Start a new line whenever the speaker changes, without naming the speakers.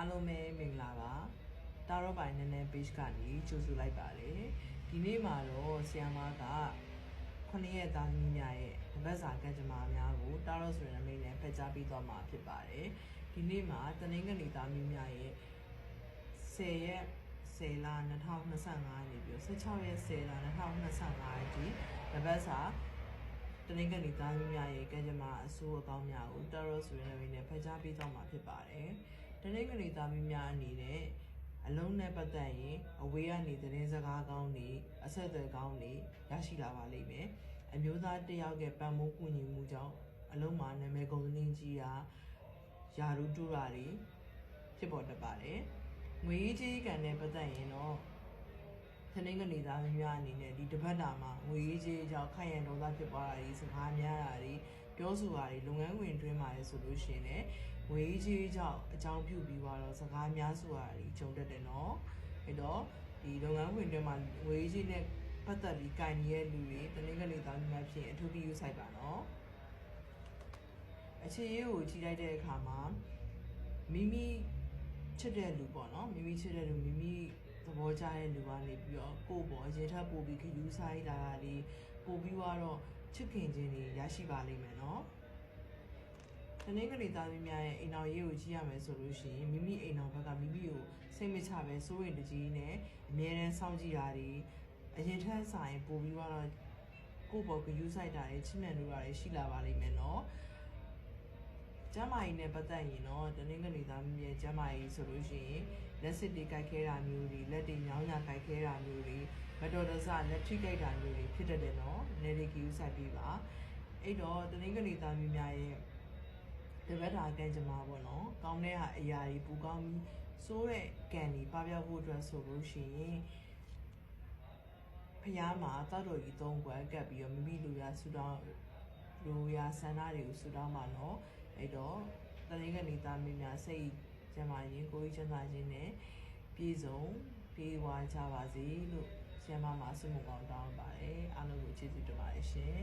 အားလုံးပဲမင်္ဂလာပါတာရောပိုင်နည်းနည်း page ကနေကြိုဆိုလိုက်ပါတယ်ဒီနေ့မှာတော့ဆီယမားကခုနှစ်ရက်သားသမီးများရဲ့တပတ်စာကံကြမ္မာများကိုတာရောဆိုတဲ့နာမည်နဲ့ဖတ်ကြားပေးသွားမှာဖြစ်ပါတယ်ဒီနေ့မှာတနင်္ဂနွေသားသမီးများရဲ့10ရက်10လ2025နေပြီး16ရက်10လ2025အထိတပတ်စာတနင်္ဂနွေသားသမီးများရဲ့ကံကြမ္မာအဆိုးအကောင်းများကိုတာရောဆိုတဲ့နာမည်နဲ့ဖတ်ကြားပေးသွားမှာဖြစ်ပါတယ် တနင်္ဂနွေသားမီးများအနေနဲ့အလုံးနဲ့ပတ်သက်ရင်အဝေးကနေသတင်းစကားကောင်းတွေအဆက်အသွယ်ကောင်းတွေရရှိလာပါလိမ့်မယ်။အမျိုးသားတစ်ယောက်ရဲ့ပံ့ပိုးကူညီမှုကြောင့်အလုံးမှာနာမည်ကုန်သတင်းကြီးရာယာရုတူရာတွေဖြစ်ပေါ်တတ်ပါတယ်။ငွေရေးကြေးကံနဲ့ပတ်သက်ရင်တော့တနင်္ဂနွေသားမီးများအနေနဲ့ဒီတစ်ပတ်တာမှာငွေရေးကြေးကြောင့်ခိုင်ရန်ဒေါသဖြစ်သွားတာတွေစကားများတာတွေ ပြောဆိုတာတွေလုပ်ငန်းဝင်တွင်းမှာလည်းဆိုလို့ရှိရင်လည်းဝေးကြီးကြောင့်အကြောင်းပြုပြီးတော့စကားများဆိုတာကြီးကြုံတတ်တယ်နော်အဲ့တော့ဒီလုပ်ငန်းဝင်တွေမှာဝေးကြီးနဲ့ပတ်သက်ပြီးကင်နေတဲ့လူတွေတနင်္ဂနွေသားများဖြစ်ရင်အထူးပြီးယူဆိုင်ပါနော်အခြေရေးကိုကြည့်လိုက်တဲ့အခါမှာမိမိချစ်တဲ့လူပေါ့နော်မိမိချစ်တဲ့လူမိမိသဘောကျတဲ့လူကနေပြီးတော့ကိုယ့်ပေါ်အရင်ထပ်ပို့ပြီးခယူးဆိုင်လာတာလေးပို့ပြီးတော့ ချစ်ခင်ခြင်းတွေရရှိပါလိမ့်မယ်နော်တနင်္ဂနွေသားသမီးများရဲ့အိမ်တော်ရေးကိုကြည့်ရမယ်ဆိုလို့ရှိရင်မိမိအိမ်တော်ဘက်ကမိမိကိုစိတ်မချပဲစိုးရင်တကြီးနဲ့အမြဲတမ်းစောင့်ကြည့်တာတွေအရင်ထက်ဆိုင်ပို့ပြီးတော့ကိုယ့်ဘော်ကယူဆိုင်တာတွေချစ်မြတ်လို့တာတွေရှိလာပါလိမ့်မယ်နော်ကျမ်းမာရေးနဲ့ပတ်သက်ရင်တော့တနင်္ဂနွေသားသမီးရဲ့ကျမ်းမာရေးဆိုလို့ရှိရင် လက်စစ်တွေကြိုက်ခဲတာမျိုးတွေလက်တွေညောင်းညာကြိုက်ခဲတာမျိုးတွေမတော်တဆလက်ထိကြိုက်တာမျိုးတွေဖြစ်တတ်တယ်နော်နေရီကယူဆိုင်ပြီးပါအဲ့တော့တနင်္ဂနွေသားသမီးများရဲ့တပတ်တာကံကြမ္မာပေါ့နော်ကောင်းတဲ့ဟာအရာတွေပူကောင်းပြီးစိုးတဲ့ကံတွေပပျောက်ဖို့အတွက်ဆိုလို့ရှိရင်ဖះမှာတောက်တော်ကြီးသုံးခွက်ကပ်ပြီးတော့မိမိလူရဆူတောင်းလူရဆန္ဒတွေကိုဆူတောင်းပါနော်အဲ့တော့တရင်ကနေသားမင်းများစိတ် ကျမ်းမာရင်ကိုယ်ကြီးချမ်းသာခြင်းနဲ့ပြည့်စုံပြေဝါကြပါစေလို့ဆရာမမှာဆုမကောင်းတောင်းပါတယ်အားလုံးကိုကျေးဇူးတင်ပါတယ်ရှင်